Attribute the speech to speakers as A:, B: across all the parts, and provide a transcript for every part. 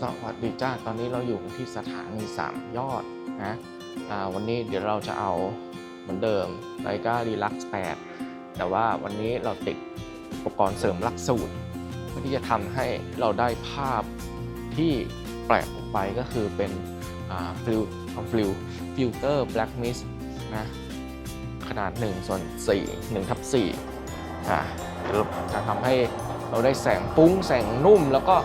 A: สวัสดีจ้า ตอนนี้เราอยู่ที่สถานีสามยอดนะอ่าวันนี้เดี๋ยวเราจะเอาเหมือนเดิมไลกา r ีลักซ์8แต่ว่าวันนี้เราติดอุปกรณ์เสริมลักสูตร เพื่อที่จะทำให้เราได้ภาพที่แปลกออกไปก็คือเป็นฟิลฟิลฟิลเตอร์แบล็กมิสนะขนาด 1 ส่วน 4 1ทับ4อ่าจะทำให้เราได้แสงปุ้งแสงนุ่มแล้วก็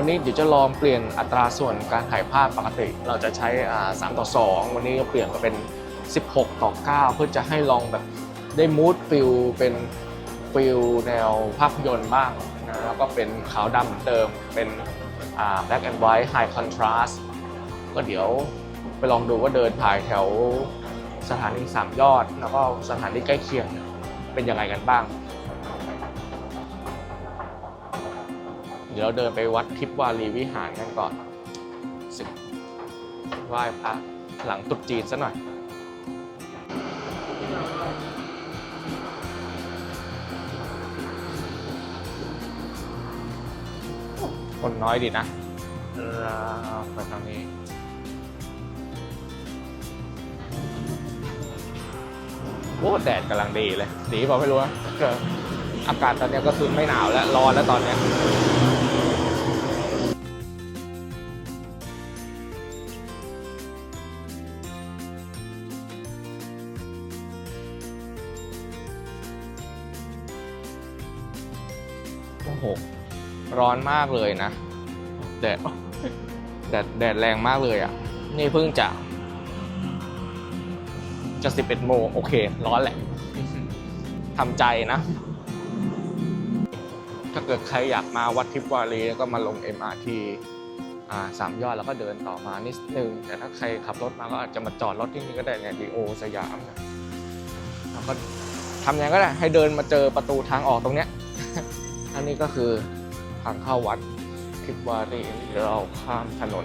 A: วันนี้เดี๋ยวจะลองเปลี่ยนอัตราส่วนการถ่ายภาพปกติ เราจะใช้3ต่อ 2 วันนี้ก็เปลี่ยนมาเป็น 16 ต่อ 9 เพื่อจะให้ลองแบบได้มูดฟิลเป็นฟิลแนวภาพยนตร์บ้างนะแล้วก็เป็นขาวดำเหมือนเดิมเป็น black and white high contrast ก็เดี๋ยวไปลองดูว่าเดินถ่ายแถวสถานีสามยอด แล้วก็สถานีใกล้เคียงเป็นยังไงกันบ้าง ดี๋ยวเราเดินไปวัดทิพวารีวิหารกันก่อนสึกไหว้พระหลังตรุษจีนซะหน่อยคนน้อยดีนะเราไปทางนี้โอ้แดดกำลังดีเลยดีเปล่าไม่รู้นะอากาศตอนนี้ก็คือไม่หนาวแล้ว ร้อนแล้วตอนนี้ ร้อนมากเลยนะแดดแดดแดดแรงมากเลยอะ นี่เพิ่งจะ จะสิบเอ็ดโมงโอเค ร้อนแหละทำใจนะ ถ้าเกิดใครอยากมาวัดทิพวารีก็มาลง MRT อ่าสามยอดแล้วก็เดินต่อมานิดนึง แต่ถ้าใครขับรถมาก็อาจจะมาจอดรถที่นี่ก็ได้เนี่ยดีโอสยามนะแล้วก็ทำยังไงก็ได้ให้เดินมาเจอประตูทางออกตรงเนี้ยอันนี้ก็คือางเข้าวัดทิพย์วารีเดี๋ยวเราข้ามถนน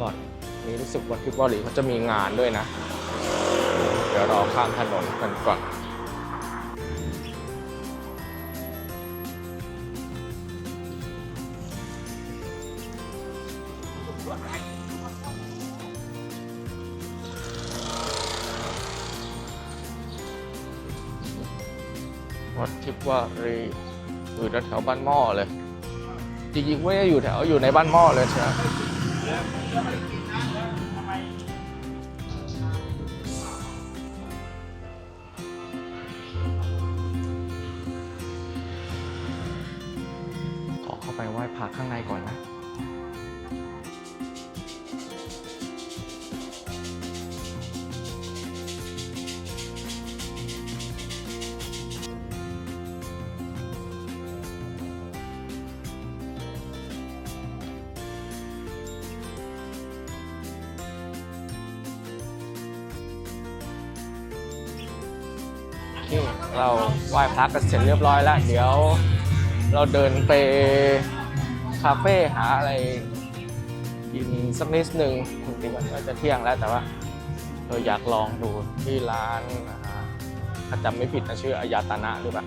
A: ก่อนอันนี้รู้สึกวัดทิพย์วารีเขาจะมีงานด้วยนะ เดี๋ยวเราข้ามถนนกันก่อนวัดทิพย์วารีอยู่แถวๆบ้านหม้อเลย จริงๆว่าอยู่แถวอยู่ในบ้านหม้อเลยใช่ไหม เราไหว้พระกันเสร็จเรียบร้อยแล้ว เดี๋ยวเราเดินไปคาเฟ่หาอะไรกินสักนิดหนึ่งจริงๆมันก็จะเที่ยงแล้วแต่ว่าเราอยากลองดูที่ร้านถ้าจำไม่ผิดนะชื่ออายาตนะหรือเปล่า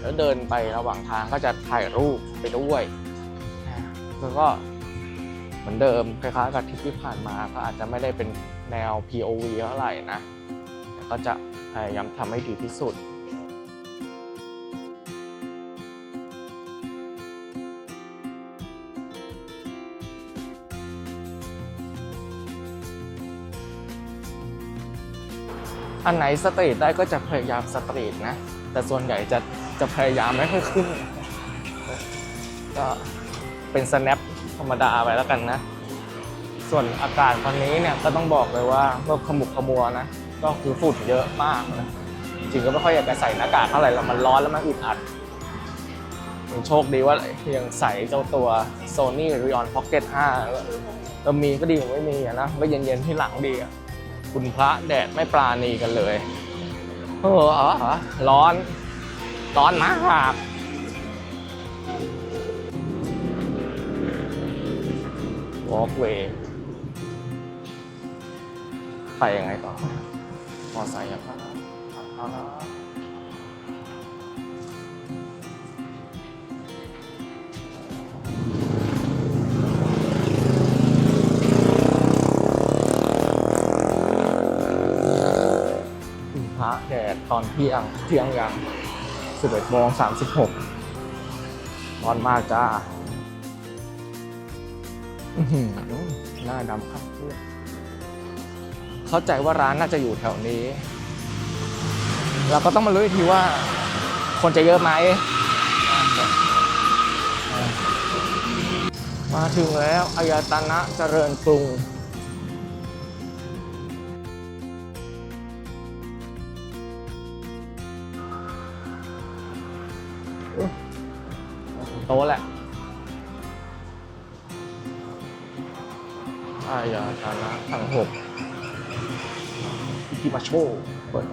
A: แล้วเดินไประหว่างทางก็จะถ่ายรูปไปด้วย แล้วก็เหมือนเดิมคล้ายๆกับทริปที่ผ่านมาก็อาจจะไม่ได้เป็นแนว POV เท่าไหร่นะก็จะ พยายามทำให้ดีที่สุดอันไหนสตรีทได้ก็จะพยายามสตรีทนะ แต่ส่วนใหญ่จะจะพยายามไม่ค่อยขึ้น ก็เป็น snap ธรรมดาไปแล้วกันนะ ส่วนอากาศตอนนี้เนี่ยก็ต้องบอกเลยว่าก็ขมุกขมัวนะ ก็คือฝุ่นเยอะมากนะจริงก็ไม่ค่อยอยากจะใส่หน้ากากเท่าไหร่แล้วมันร้อนแล้วมันอึดอัดยังโชคดีว่ายังใส่เจ้าตัว Sony Rion Pocket 5เรามีก็ดีกว่าไม่มีอะนะก็เย็นๆที่หลังดีอะคุณพระแดดไม่ปราณีกันเลยเอออร้อน ร้อนมาก walkway ไปยังไงต่อ มอไซค์ครับพระแดดตอนเที่ยงเที่ยงยัง11โมง36ร้อนมากจ้าหน้าดำ เข้าใจว่าร้านน่าจะอยู่แถวนี้ เราก็ต้องมาลุ้นอีกทีว่า คนจะเยอะไหม มาถึงแล้วอายตนะเจริญกรุงโต๊ะแหละอายาตานะทั้งหก อิกิมาโชเปิด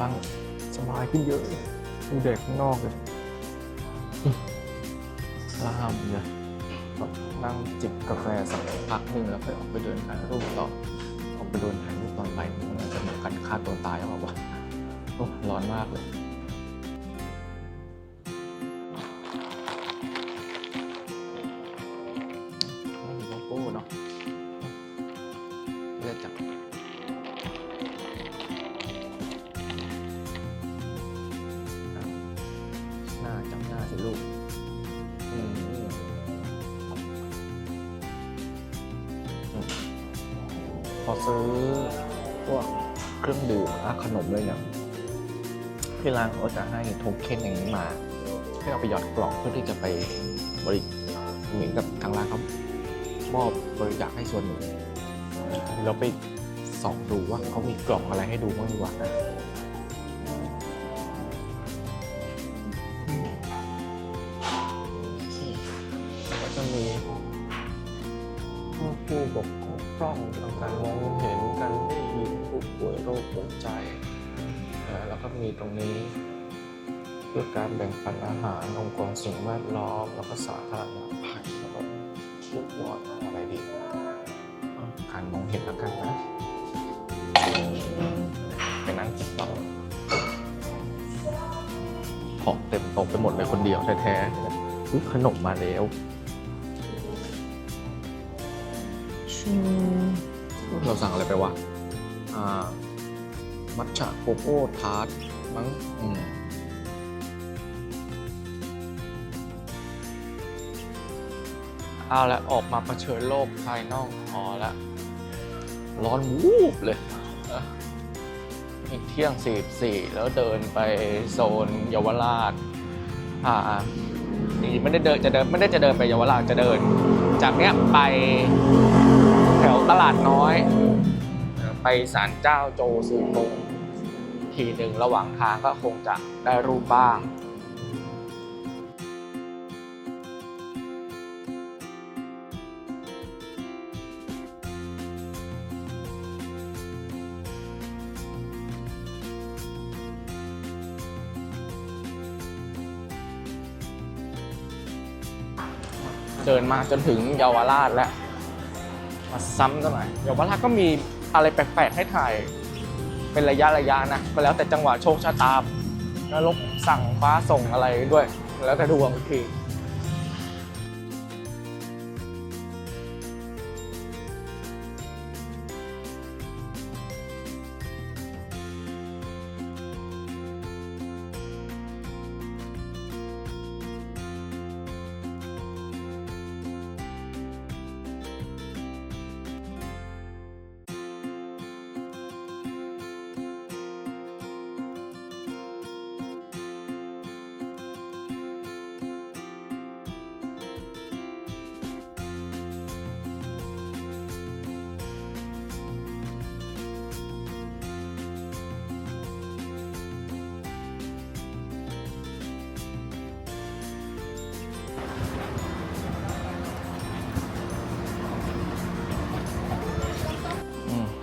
A: บ้างสบายขึ้นเยอะเลยดูเด็กข้างนอกเลยอื้อล่ามเลยแบบนั่งจิบกาแฟสักพักหนึ่งแล้วค่อยออกไปเดินถ่ายรูปต่อออกไปเดินถ่ายรูปตอนบ่ายโมงมันจะเหมือนกันฆ่าตัวตายหรือเปล่าวะโอ้ร้อนมากเลย พอซื้อพวกเครื่องดื่มอะขนมเลยเนี่ยที่ร้านเขาจะให้โทเค็นอย่างนี้มาให้เอาไปหยอดกล่องเพื่อที่จะไปบริเหมือนกับทางร้านเขามอบบริจาคให้ส่วนหนึ่งเราไปส่องดูว่าเขามีกล่องอะไรให้ดูบ้างดีกว่านะก็จะมี ผู้ผู้บกพร่องทางการมองเห็นการได้ยินผู้ป่วยโรคหัวใจ แล้วก็มีตรงนี้เพื่อการแบ่งปันอาหารองค์กรสิ่งแวดล้อม แล้วก็สาธารณภัยแล้วก็ลูกยอดอะไรดี การมองเห็นแล้วกันนะไปนั่งกินต่อของเต็มโต๊ะไปหมดเลยคนเดียวแท้ๆขนมมาแล้ว เราสั่งอะไรไปวะอ่า มัทฉะโกโก้ทาร์ตมั้งอืมเอาละออกมาเผชิญโลกภายนอกพอละ ร้อนวูบเลยเอ้ออีกเที่ยงสี่สี่แล้วเดินไปโซนเยาวราช อ่าจริงๆไม่ได้เดินจะเดินไม่ได้จะเดินไปเยาวราชจะเดิน จากเนี้ยไปแถว ตลาดน้อยเอ่อไปศาลเจ้าโจซือกงทีหนึ่งระหว่างทางก็คงจะได้รูปบ้างเดินมาจนถึงเยาวราชแล้ว มาซ้ำกันหน่อยเยววราชก็มีอะไรแปลกๆให้ถ่าย เป็นระยะระยะนะก็แล้วแต่จังหวะโชคชะตานรกสั่งฟ้าส่งอะไรด้วย แล้วแต่ดวงอีกที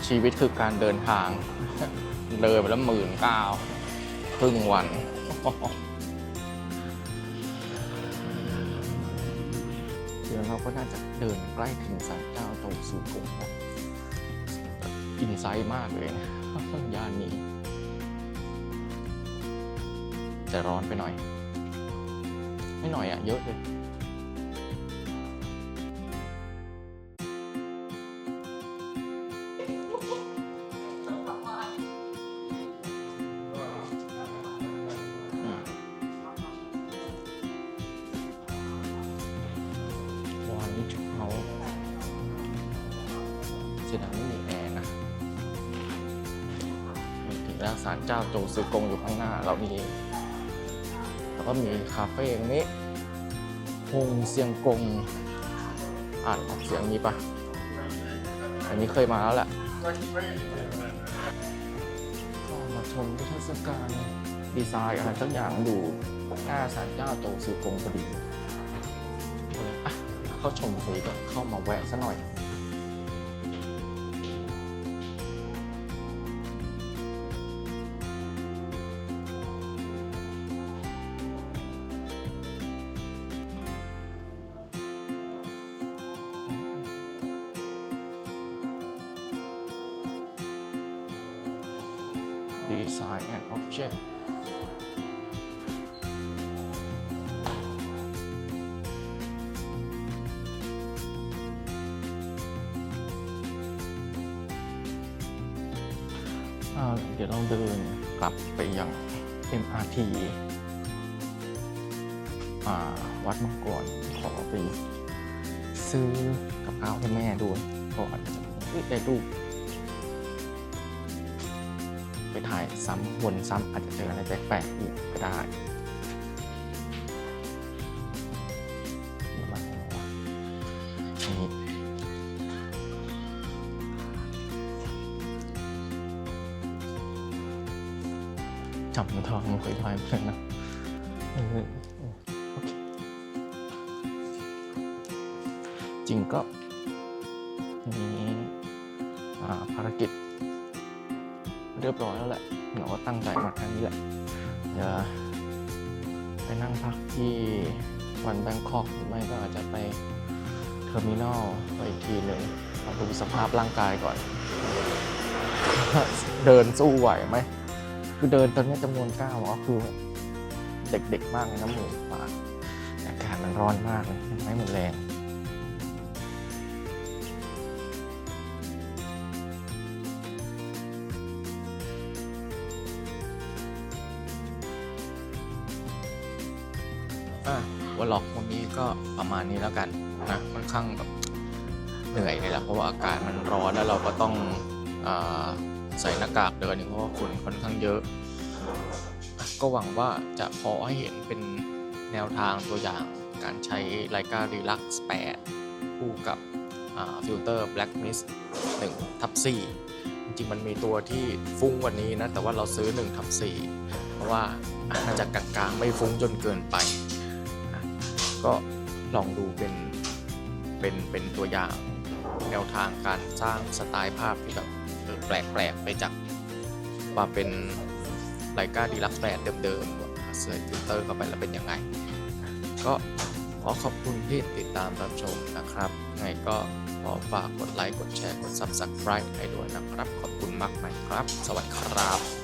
A: ชีวิตคือการเดินทาง เดินไปแล้วหมื่นเก้าครึ่งวัน เดี๋ยวเราก็น่าจะเดินใกล้ถึงศาลเจ้าตรงสุกุมอินไซต์มากเลยนะย่านนี้ แต่ร้อนไปหน่อย ไม่หน่อยอะเยอะเลย เขาเสียดายไม่มีแอร์นะมีถึงแล้วศาลเจ้าโจซือกงอยู่ข้างหน้า เรานี่เองแล้วก็มีคาเฟ่ตรงนี้ฮงเซียงกง อ่านออกเสียงนี้ปะอันนี้เคยมาแล้วแหละก็มาชมนิทรรศการดีไซน์อะไรสักอย่างอยู่หน้าศาลเจ้าโจซือกงพอดี เข้าชมฟรีก็เข้ามาแวะซะหน่อย Design and Object อ่าเดี๋ยวเราเดินกลับไปยัง MRT วัดมังกรขอไปซื้อกับข้าวให้แม่ด้วยก่อนได้รูปไปถ่ายซ้ำวนซ้ำอาจจะเจออะไรแปลกๆอีกก็ได้ จำทองมันเคยทายเหมือนกันะจริงก็มีอ่าภารกิจ เรียบร้อยแล้วแหละเราก็ตั้งใจมาทางนี้แหละเดี๋ยวไปนั่งพักที่วันแบงคอกหรือไม่ก็อาจจะไปเทอร์มินอลไปทีหนึ่งมาดูสภาพร่างกายก่อน เดินสู้ไหวไหม คือเดินตอนนี้จำนวนก้าวก็คือเด็กๆมากเลยนะหมูป่าอากาศมันร้อนมากเลยไม่หมดแรงอะวอลล็อกวันนี้ก็ประมาณนี้แล้วกันนะค่อนข้างแบบเหนื่อยเลยแหละเพราะว่าอากาศมันร้อนแล้วเราก็ต้องอ่า ใส่หน้ากากเดินอีกเพราะว่าฝุ่นค่อนข้างเยอะ ก็หวังว่าจะพอให้เห็นเป็นแนวทางตัวอย่างการใช้ไลกา Relux 8 คู่กับฟิลเตอร์ Black Mist 1ทับ4จริงๆ มันมีตัวที่ฟุ้งกว่านี้นะ แต่ว่าเราซื้อ1ทับ4เพราะว่าอะน่าจะกลางๆ ไม่ฟุ้งจนเกินไป ก็ลองดูเป็นเป็นเป็นตัวอย่างแนวทางการสร้างสไตล์ภาพที่แบบ เออแปลกๆไปจากความเป็นไลกาดีลักแปดเดิมๆเสิร์ชฟิลเตอร์เข้าไปแล้วเป็นยังไง ก็ขอขอบคุณที่ติดตามรับชมนะครับไงก็ขอฝากกดไลค์ กดแชร์ กด Subscribe ให้ด้วยนะครับ ขอบคุณมากนะครับ สวัสดีครับ